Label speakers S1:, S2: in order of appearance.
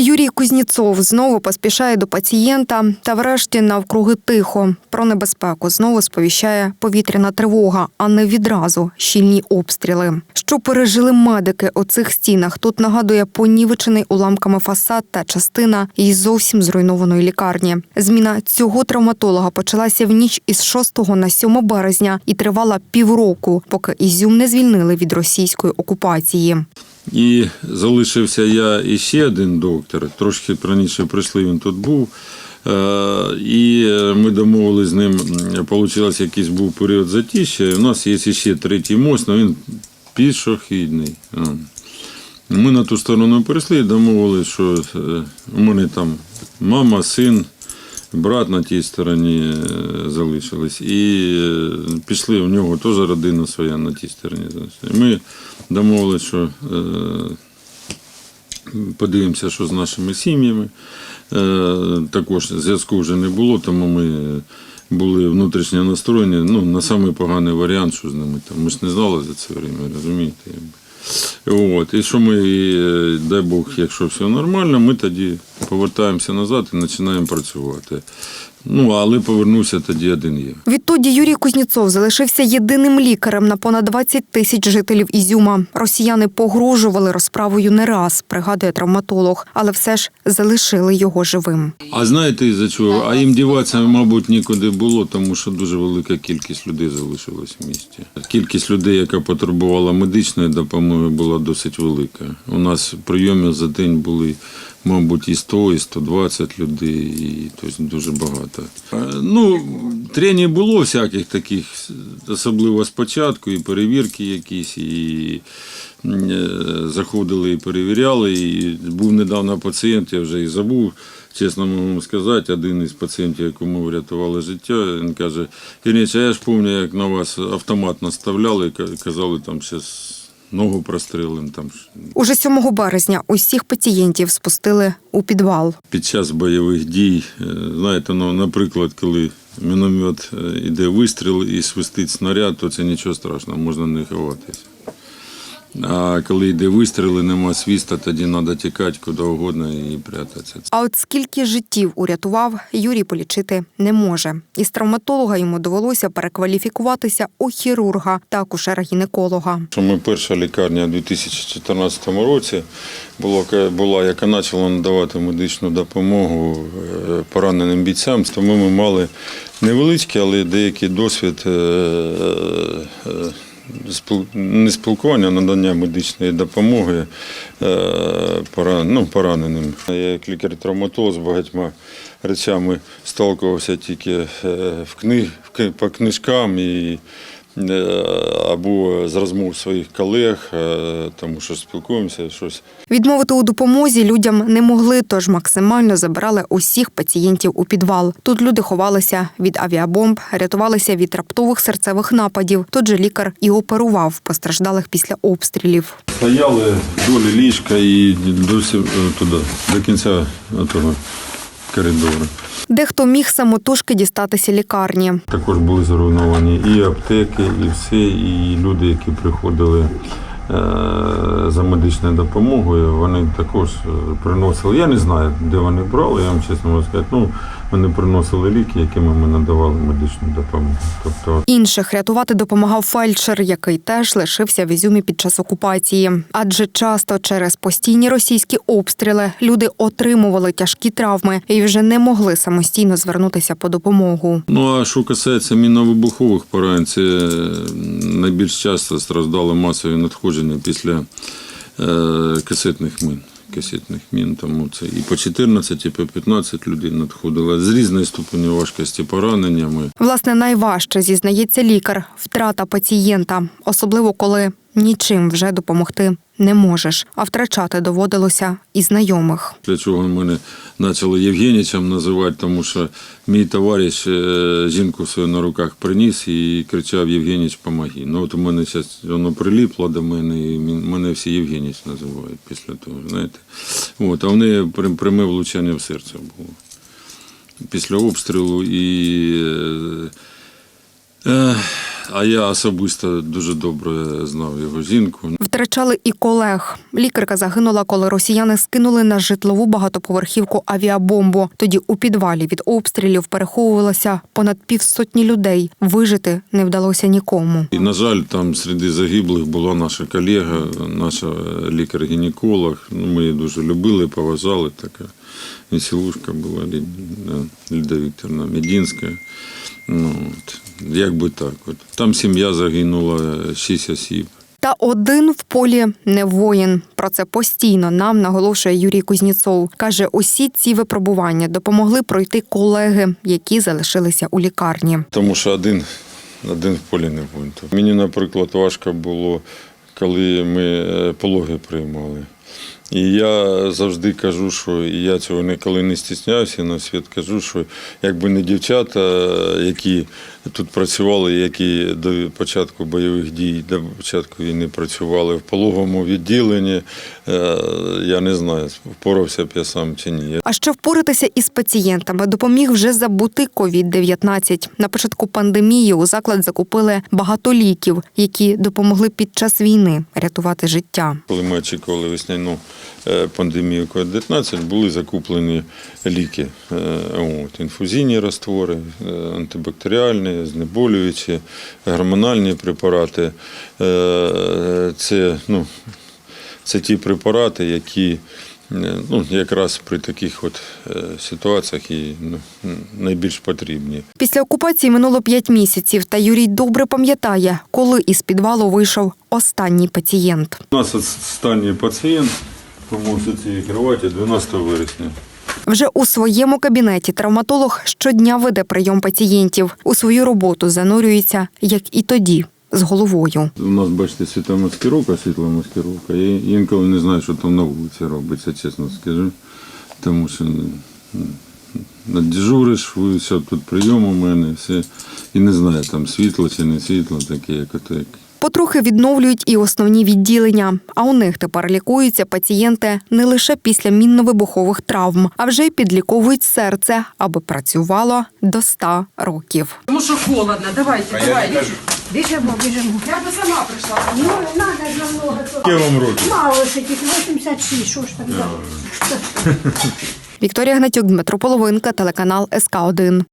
S1: Юрій Кузніцов знову поспішає до пацієнта та врешті навкруги тихо. Про небезпеку знову сповіщає повітряна тривога, а не відразу щільні обстріли. Що пережили медики у цих стінах? Тут нагадує понівечений уламками фасад та частина із зовсім зруйнованої лікарні. Зміна цього травматолога почалася в ніч із 6 на 7 березня і тривала півроку, поки Ізюм не звільнили від російської окупації.
S2: І залишився я і ще один доктор. Трошки раніше прийшли, він тут був. Е, І ми домовилися з ним, вийшло, якийсь був період затища. і У нас є ще третій мост, але він пішохідний. Е. Ми на ту сторону перейшли і домовилися, що е, у мене там мама, син, брат на тій стороні залишились. І пішли, у нього теж родина своя на тій стороні. Ми домовилися, що е, подивимося, що з нашими сім'ями. Е, Також зв'язку вже не було, тому ми були внутрішньо настроєні. Ну, на самий поганий варіант, що з ними там. Ми ж не знали за це время, розумієте. От. І що ми, е, дай Бог, якщо все нормально, ми тоді повертаємося назад і починаємо працювати. Ну, але повернувся тоді один є.
S1: Відтоді Юрій Кузніцов залишився єдиним лікарем на понад 20 тисяч жителів Ізюма. Росіяни погрожували розправою не раз, пригадує травматолог, але все ж залишили його живим.
S2: А знаєте із-за чого? А їм діватися, мабуть, нікуди було, тому що дуже велика кількість людей залишилась в місті. Кількість людей, яка потребувала медичної допомоги, була досить велика. У нас прийомів за день були, мабуть, і 100, і 120 людей, і тобто дуже багато. Ну, трені було всяких таких, особливо спочатку, і перевірки якісь, і е, заходили і перевіряли. І був недавно пацієнт, я вже і забув. Чесно можу сказати, один із пацієнтів, якому врятували життя, він каже, Кирнич, а я ж пам'ятаю, як на вас автомат наставляли, ка- казали, там зараз ногу прострелим. Там.
S1: Уже 7 березня усіх пацієнтів спустили у підвал.
S2: Під час бойових дій, е, знаєте, ну, наприклад, коли міномет е, іде вистріл і свистить снаряд, то це нічого страшного, можна не ховатися. А коли йде вистріл і нема свіста, тоді треба тікати куди угодно і прятатися.
S1: А от скільки життів урятував, Юрій полічити не може. Із травматолога йому довелося перекваліфікуватися у хірурга та акушера-гінеколога.
S2: Ми перша лікарня у 2014 році була, була, яка почала надавати медичну допомогу е, пораненим бійцям, тому ми мали невеличкий, але деякий досвід е, е, не спілкування, а надання медичної допомоги е, ну, пораненим. Я як лікар-травматолог з багатьма речами сталкувався тільки е, в книг, по книжкам і або з розмов своїх колег, е, тому що спілкуємося, щось
S1: Відмовити у допомозі людям не могли, тож максимально забирали усіх пацієнтів у підвал. Тут люди ховалися від авіабомб, рятувалися від раптових серцевих нападів. Тут же лікар і оперував постраждалих після обстрілів.
S2: Стояли вдоль ліжка і досі е, туди, до кінця того коридору.
S1: Дехто міг самотужки дістатися лікарні.
S2: Також були зруйновані і аптеки, і все, і люди, які приходили за медичною допомогою, вони також е, приносили. Я не знаю, де вони брали, я вам чесно можу сказати. Ну, вони приносили ліки, якими ми надавали медичну допомогу. Тобто
S1: Інших рятувати допомагав фельдшер, який теж лишився в Ізюмі під час окупації. Адже часто через постійні російські обстріли люди отримували тяжкі травми і вже не могли самостійно звернутися по допомогу.
S2: Ну а що касається мінно-вибухових поранень, це е, найбільш часто страждали масові надходження після е, касетних мин. Касетних мін, тому це і по 14, і по 15 людей надходило з різної ступені важкості пораненнями.
S1: Власне, найважче зізнається лікар втрата пацієнта, особливо коли нічим вже допомогти не можеш, а втрачати доводилося і знайомих.
S2: Для чого мене почали Євгенічем називати, тому що мій товариш е, жінку свою на руках приніс і кричав Євгеніч, помоги. Ну от у мене зараз воно приліпло до мене, і мене всі Євгеніч називають після того. знаєте. От, а в неї пряме влучання в серце було. Після обстрілу і. е, е, А я особисто дуже добре знав його жінку.
S1: Втрачали і колег. Лікарка загинула, коли росіяни скинули на житлову багатоповерхівку авіабомбу. Тоді у підвалі від обстрілів переховувалося понад півсотні людей. Вижити не вдалося нікому.
S2: І, на жаль, там серед загиблих була наша колега, наша лікар-гінеколог. Ну, Ми її дуже любили, поважали. Така веселушка була Лі- да, Вікторовна Медінська. Ну, от, як би так. От. Там сім'я загинула, шість осіб.
S1: Та один в полі не воїн. Про це постійно нам наголошує Юрій Кузніцов. Каже, усі ці випробування допомогли пройти колеги, які залишилися у лікарні.
S2: Тому що один, один в полі не воїн. Мені, наприклад, важко було, коли ми е, пологи приймали. І я завжди кажу, що і я цього ніколи не стісняюся, на світ кажу, що якби не дівчата, які тут працювали, які до початку бойових дій, до початку війни працювали в пологовому відділенні, е, я не знаю, впорався б я сам чи ні.
S1: А ще впоратися із пацієнтами допоміг вже забути COVID-19. На початку пандемії у заклад закупили багато ліків, які допомогли під час війни рятувати життя.
S2: Коли ми очікували весняну е, пандемію COVID-19, були закуплені ліки. Е, От, інфузійні раствори, е, антибактеріальні, знеболюючі, гормональні препарати. Це, ну, це ті препарати, які ну, якраз при таких от е, ситуаціях і ну, найбільш потрібні.
S1: Після окупації минуло п'ять місяців, та Юрій добре пам'ятає, коли із підвалу вийшов останній пацієнт.
S2: У нас останній пацієнт, по-моєму, в цій кроваті 12 вересня.
S1: Вже у своєму кабінеті травматолог щодня веде прийом пацієнтів. У свою роботу занурюється, як і тоді, з головою.
S2: У нас, бачите, світомаскировка, світломаскировка. Я інколи не знаю, що там на вулиці робиться, чесно скажу. Тому що ну, надіжуриш, все, тут прийом у мене, все. І не знаю, там світло чи не світло, таке, як ото як.
S1: Потрохи відновлюють і основні відділення. А у них тепер лікуються пацієнти не лише після мінно-вибухових травм, а вже й підліковують серце, аби працювало до 100 років.
S3: Тому що холодно, давайте, давайте.
S4: Біжимо, біжимо.
S3: Я би сама прийшла.
S4: Ну, надо намного.
S2: Скільки вам років?
S4: Мало ще тільки 86, що ж там далі?
S1: Вікторія Гнатюк, Дмитро Половинка, телеканал СК 1